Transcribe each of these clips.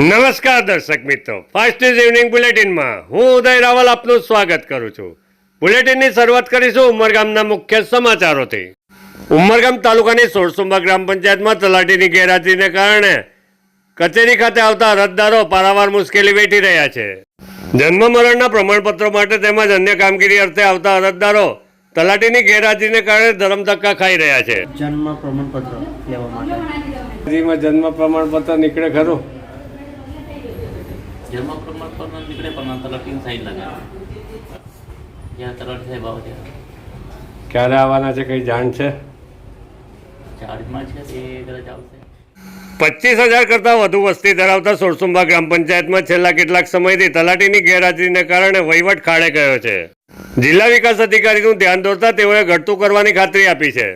નમસ્કાર દર્શક મિત્રો. ફાસ્ટ ન્યૂઝ ઇવનિંગ બુલેટિનમાં હું ઉદય રાવલ આપનું સ્વાગત કરું છું. બુલેટિનની શરૂઆત કરીશું ઉમરગામના મુખ્ય સમાચારોથી. ઉમરગામ તાલુકાની સોળસુંબા ગ્રામ પંચાયતમાં તલાટીની ગેરહાજરીને કારણે કચેરી ખાતે આવતા અરજદારો પારાવાર મુશ્કેલી વેઠી રહ્યા છે. જન્મ મરણના પ્રમાણપત્રો માટે તેમજ અન્ય કામગીરી અર્થે આવતા અરજદારો તલાટીની ગેરહાજરીને કારણે ધરમધક્કા ખાઈ રહ્યા છે. જન્મ પ્રમાણપત્ર લેવા માટે. જન્મ પ્રમાણપત્ર નીકળે ખરું? પ્રમાણપત્ર નીકળે પણ તલાટીની સાઈન લગાવે. જ્યાં તલાટી સાહેબ આવે ત્યાં? ક્યારે આવવાના છે કઈ જાણ છે? ચાર્જમાં છે તે કદાચ આવશે. પચીસ હજાર કરતાં વધુ વસ્તી ધરાવતા સોરસુંબા ગ્રામ પંચાયતમાં છેલ્લા કેટલાક સમયથી તલાટીની ગેરહાજરીને કારણે વહીવટ ખાડે ગયો છે. જિલ્લા વિકાસ અધિકારીનું ધ્યાન દોરતા તેઓએ ઘટતું કરવાની ખાતરી આપી છે.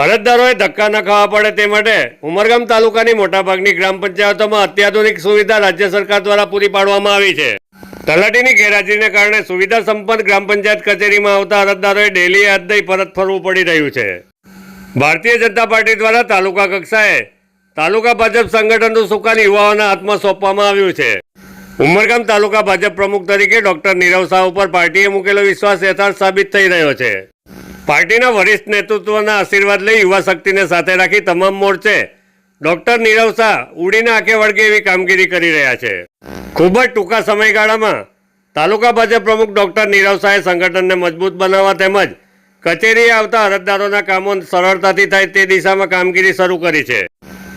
અરજદારોએ ધક્કા ન ખાવા પડે તે માટે ઉમરગામ તાલુકાની મોટાભાગની ગ્રામ પંચાયતોમાં અત્યાધુનિક સુવિધા રાજ્ય સરકાર દ્વારા પૂરી પાડવામાં આવી છે. તલાટીની ગેરહાજરીને કારણે સુવિધા સંપન્ન ગ્રામ પંચાયત કચેરીમાં આવતા અરજદારોએ ડેલી હાથ દઈ પરત ફરવું પડી રહ્યું છે. ભારતીય જનતા પાર્ટી દ્વારા તાલુકા કક્ષાએ તાલુકા ભાજપ સંગઠનનું સુકાન યુવાઓના હાથમાં સોંપવામાં આવ્યું છે. ઉમરગામ તાલુકા ભાજપ પ્રમુખ તરીકે ડોક્ટર નીરવ શાહ ઉપર પાર્ટીએ મૂકેલો વિશ્વાસ યથાર્થ સાબિત થઈ રહ્યો છે. પાર્ટીના વરિષ્ઠ નેતૃત્વના આશીર્વાદ લઈ યુવા શક્તિને સાથે રાખી તમામ મોરચે ડોક્ટર નીરવ શાહ ઉડીને આંખે વળગે એવી કામગીરી કરી રહ્યા છે. ખૂબ જ ટૂંકા સમયગાળામાં તાલુકા ભાજપ પ્રમુખ ડોક્ટર નીરવ શાહે સંગઠનને મજબૂત બનાવવા તેમજ કચેરીએ આવતા અરજદારોના કામો સરળતાથી થાય તે દિશામાં કામગીરી શરૂ કરી છે.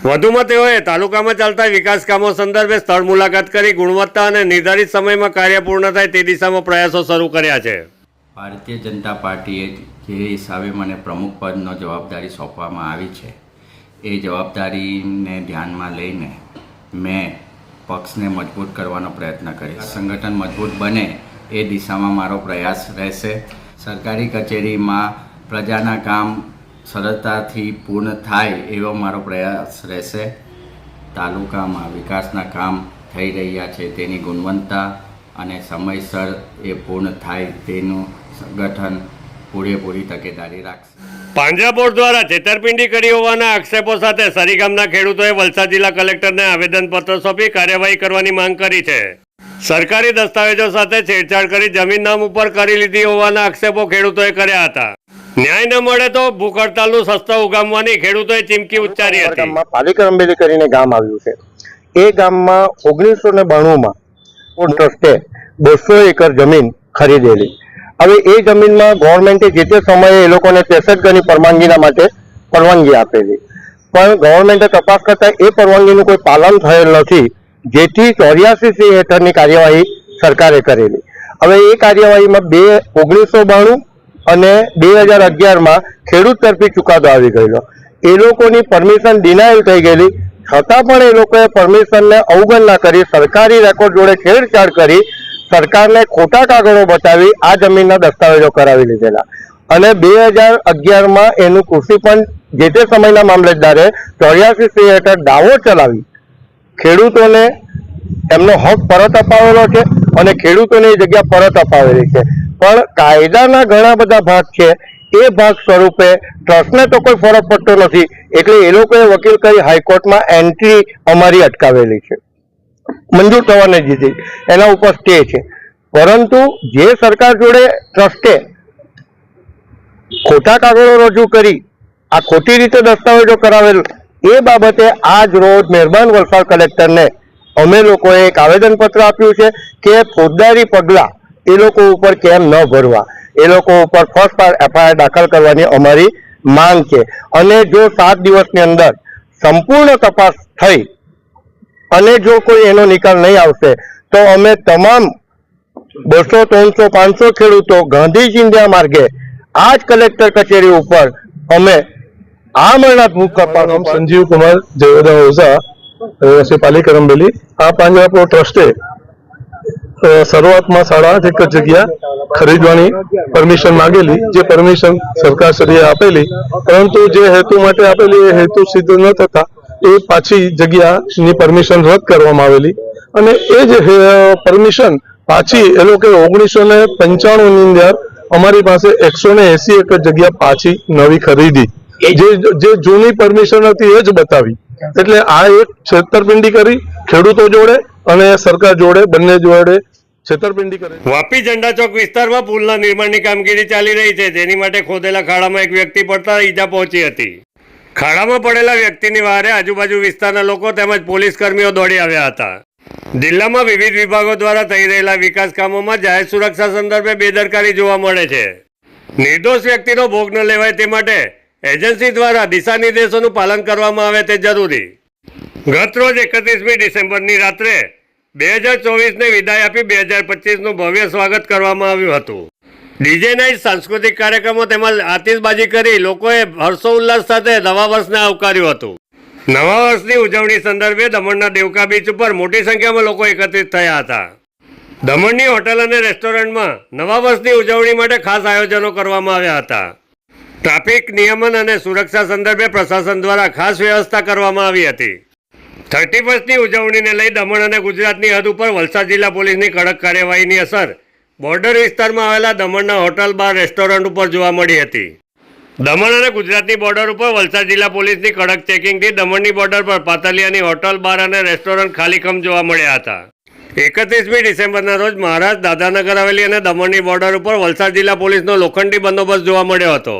વધુમાં તેઓએ તાલુકામાં ચાલતા વિકાસ કામો સંદર્ભે સ્થળ મુલાકાત કરી ગુણવત્તા અને નિર્ધારિત સમયમાં કાર્ય પૂર્ણ થાય તે દિશામાં પ્રયાસો શરૂ કર્યા છે. ભારતીય જનતા પાર્ટીએ જે હિસાબે મને પ્રમુખ પદનો જવાબદારી સોંપવામાં આવી છે, એ જવાબદારીને ધ્યાનમાં લઈને મેં પક્ષને મજબૂત કરવાનો પ્રયત્ન કરીશ સંગઠન મજબૂત બને એ દિશામાં મારો પ્રયાસ રહેશે. સરકારી કચેરીમાં પ્રજાના કામ સરળતાથી પૂર્ણ થાય એવો મારો પ્રયાસ રહેશે. તાલુકામાં વિકાસના કામ થઈ રહ્યા છે, તેની ગુણવત્તા અને સમયસર એ પૂર્ણ થાય તેનું સંગઠન પૂરેપૂરી તકેદારી રાખશે. પાંજરાપોળ દ્વારા છેતરપિંડી કરી હોવાના આક્ષેપો સાથે સરીગામના ખેડૂતોએ વલસાડ જિલ્લા કલેક્ટરને આવેદનપત્ર સોંપી કાર્યવાહી કરવાની માંગ કરી છે. સરકારી દસ્તાવેજો સાથે છેડછાડ કરી જમીન નામ ઉપર કરી લીધી હોવાના આક્ષેપો ખેડૂતોએ કર્યા હતા. ન્યાય ન મળે તો ભૂખ હડતાલનું સસ્તો ઉગામવાની ખેડૂતોએ ચીમકી ઉચ્ચારી હતી. ગામમાં પાલિકા અંબેલી કરીને ગામ આવ્યું છે. એ ગામમાં ઓગણીસો ને બાણુંમાં ટ્રસ્ટે બસો એકર જમીન ખરીદેલી. હવે એ જમીનમાં ગવર્મેન્ટે જે તે સમયે એ લોકોને ત્રેસઠ પરવાનગીના માટે પરવાનગી આપેલી. પણ ગવર્મેન્ટે તપાસ કરતા એ પરવાનગીનું કોઈ પાલન થયેલ નથી, જેથી ચોર્યાસી સી હેઠળની કાર્યવાહી સરકારે કરેલી. હવે એ કાર્યવાહીમાં બે ઓગણીસો બાણું અને બે હજાર અગિયારમાં ખેડૂત તરફી ચુકાદો આવી ગયેલો. એ લોકોની પરમિશન ડિનાયલ થઈ ગયેલી. છતાં પણ એ લોકોએ પરમિશનને અવગણના કરી સરકારી રેકોર્ડ જોડે છેડછાડ કરી સરકારને ખોટા કાગળો બતાવી આ જમીનના દસ્તાવેજો કરાવી લીધેલા. અને બે હજાર અગિયારમાં એનું કૃષિ પણ જે તે સમયના મામલતદારે ચોર્યાસી સી હેઠળ દાવો ચલાવી. ખેડૂતોને એમનો હક પરત અપાવેલો છે અને ખેડૂતોને એ જગ્યા પરત અપાવેલી છે. પણ કાયદાના ઘણા બધા ભાગ છે. એ ભાગ સ્વરૂપે ટ્રસ્ટને તો કોઈ ફરક પડતો નથી. એટલે એ લોકોએ વકીલ કરી હાઈકોર્ટમાં એન્ટ્રી અમારી અટકાવેલી છે. મંજૂર થવાને દીધી એના ઉપર સ્ટે છે. પરંતુ જે સરકાર જોડે ટ્રસ્ટે ખોટા કાગળો રજૂ કરી, આ ખોટી રીતે દસ્તાવેજો કરાવેલ, એ બાબતે આજ રોજ મહેરબાન વલસાડ કલેક્ટરને અમે લોકોએ એક આવેદનપત્ર આપ્યું છે કે ફોજદારી પગલાં એ લોકો ઉપર કેમ ન ભરવા. એ લોકો ઉપર ફર્સ્ટ એફઆઈઆર દાખલ કરવાની અમારી માંગ છે. અને જો સાત દિવસની અંદર સંપૂર્ણ તપાસ થઈ અને જો કોઈ એનો નિકાલ નહીં આવશે તો અમે તમામ બસો ત્રણસો પાંચસો ખેડૂતો ગાંધી ચિંધ્યા માર્ગે આ જ કલેક્ટર કચેરી ઉપર અમે આ મરણાત ભૂખ નામ સંજીવ કુમાર જયોદા ઓઝા રહેવાસી પાલિકા રંબેલી આ પાંજરાપોળ ટ્રસ્ટે શરૂઆતમાં સાડા આઠ એક જગ્યા ખરીદવાની પરમિશન માંગેલી જે પરમિશન સરકારશ્રીએ આપેલી. પરંતુ જે હેતુ માટે આપેલી એ હેતુ સિદ્ધ ન થતા એ પાછી જગ્યાની પરમિશન રદ કરવામાં આવેલી. અને એ જ પરમિશન પાછી એ લોકો ઓગણીસો ને પંચાણું ની અંદર અમારી પાસે એકસો ને એસી એક જગ્યા પાછી નવી ખરીદી. જે જે જૂની પરમિશન હતી એ જ બતાવી. એટલે આ એક છેતરપિંડી કરી ખેડૂતો જોડે અને સરકાર જોડે બંને જોડે છેતરપિંડી કરે. વાપી ઝંડા ચોક વિસ્તારમાં પુલના નિર્માણની કામગીરી ચાલી રહી છે. જેની માટે ખોદેલા ખાડામાં એક વ્યક્તિ પડતા ઈજા પહોંચી હતી. ખાડામાં પડેલા વ્યક્તિની વારે આજુબાજુ વિસ્તારના લોકો તેમજ પોલીસ કર્મીઓ દોડી આવ્યા હતા. જિલ્લામાં વિવિધ વિભાગો દ્વારા થઈ રહેલા વિકાસ કામોમાં જાહેર સુરક્ષા સંદર્ભે બેદરકારી જોવા મળે છે. નિર્દોષ વ્યક્તિનો ભોગ ન લેવાય તે માટે એજન્સી દ્વારા દિશા નિર્દેશોનું પાલન કરવામાં આવે તે જરૂરી. ગત રોજ એકત્રીસમી ડિસેમ્બરની રાત્રે બે હજાર ચોવીસને વિદાય આપી બે હજાર પચીસનું ભવ્ય સ્વાગત કરવામાં આવ્યું હતું. ડીજે નાઇટ સાંસ્કૃતિક કાર્યક્રમો તેમજ આતિશબાજી કરી લોકોએ હર્ષોલ્લાસ સાથે નવા વર્ષને આવકાર્યું હતું. નવા વર્ષની ઉજવણી સંદર્ભે દમણના દેવકા બીચ ઉપર મોટી સંખ્યામાં લોકો એકત્રિત થયા હતા. દમણની હોટલ અને રેસ્ટોરન્ટમાં નવા વર્ષની ઉજવણી માટે ખાસ આયોજનો કરવામાં આવ્યા હતા. ટ્રાફિક નિયમન અને સુરક્ષા સંદર્ભે પ્રશાસન દ્વારા ખાસ વ્યવસ્થા કરવામાં આવી હતી. થર્ટી ફર્સ્ટની ઉજવણીને લઈ દમણ અને ગુજરાતની હદ ઉપર વલસાડ જિલ્લા પોલીસની કડક કાર્યવાહીની અસર બોર્ડર વિસ્તારમાં આવેલા દમણના હોટલ બાર રેસ્ટોરન્ટ ઉપર જોવા મળી હતી. દમણ અને ગુજરાતની બોર્ડર ઉપર વલસાડ જિલ્લા પોલીસની કડક ચેકિંગથી દમણની બોર્ડર પર પાતલિયાની હોટલ બાર અને રેસ્ટોરન્ટ ખાલીખમ જોવા મળ્યા હતા. એકત્રીસમી ડિસેમ્બરના રોજ મહારાષ્ટ્ર દાદાનગર હવેલી અને દમણની બોર્ડર ઉપર વલસાડ જિલ્લા પોલીસનો લોખંડી બંદોબસ્ત જોવા મળ્યો હતો.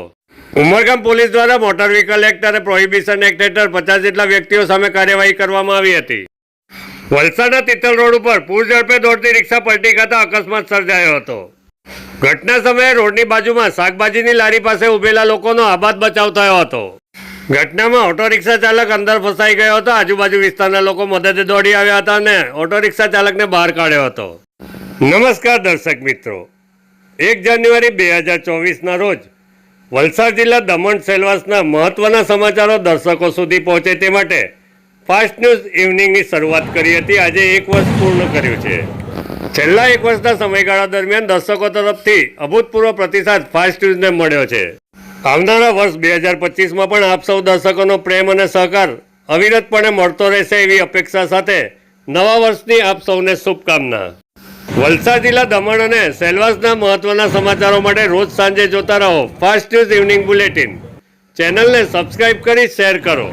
ઉમરગામ પોલીસ દ્વારા મોટર વ્હીકલ એક્ટ અને પ્રોહિબિશન એક્ટ હેઠળ પચાસ જેટલા વ્યક્તિઓ સામે કાર્યવાહી કરવામાં આવી હતી. વલસાડના તિથલ રોડ ઉપર પૂર ઝડપે દોડતી રિક્ષા પલટી ખાતા અકસ્માત સર્જાયો હતો. ઘટના સમયે રોડની બાજુમાં શાકભાજીની લારી પાસે ઉભેલા લોકોનો આબાદ બચાવ થયો હતો. ઘટનામાં ઓટો રિક્ષા ચાલક અંદર ફસાઈ ગયો હતો. આજુબાજુ વિસ્તારના લોકો મદદે દોડી આવ્યા હતા અને ઓટો રિક્ષા ચાલકને બહાર કાઢ્યો હતો. નમસ્કાર દર્શક મિત્રો. એક જાન્યુઆરી બે હજાર ચોવીસના રોજ વલસાડ જિલ્લા દમણ સેલવાસના મહત્વના સમાચારો દર્શકો સુધી પહોંચે તે માટે ફાસ્ટ ન્યૂઝ ઇવનિંગની શરૂઆત કરી હતી. આજે એક વર્ષ પૂર્ણ કર્યું છે. છેલ્લા એક વર્ષના સમયગાળા દરમિયાન દર્શકો તરફથી અભૂતપૂર્વ પ્રતિસાદ ફાસ્ટ ન્યૂઝને મળ્યો છે. આવનારા વર્ષ બે હજાર પચીસમાં પણ આપ સૌ દર્શકોનો પ્રેમ અને સહકાર અવિરતપણે મળતો રહેશે એવી અપેક્ષા સાથે નવા વર્ષની આપ સૌને શુભકામના. વલસાડ જિલ્લા દમણ અને સેલવાસના મહત્વના સમાચારો માટે રોજ સાંજે જોતા રહો ફાસ્ટ ન્યૂઝ ઇવનિંગ બુલેટિન ચેનલને સબસ્ક્રાઇબ કરી શેર કરો.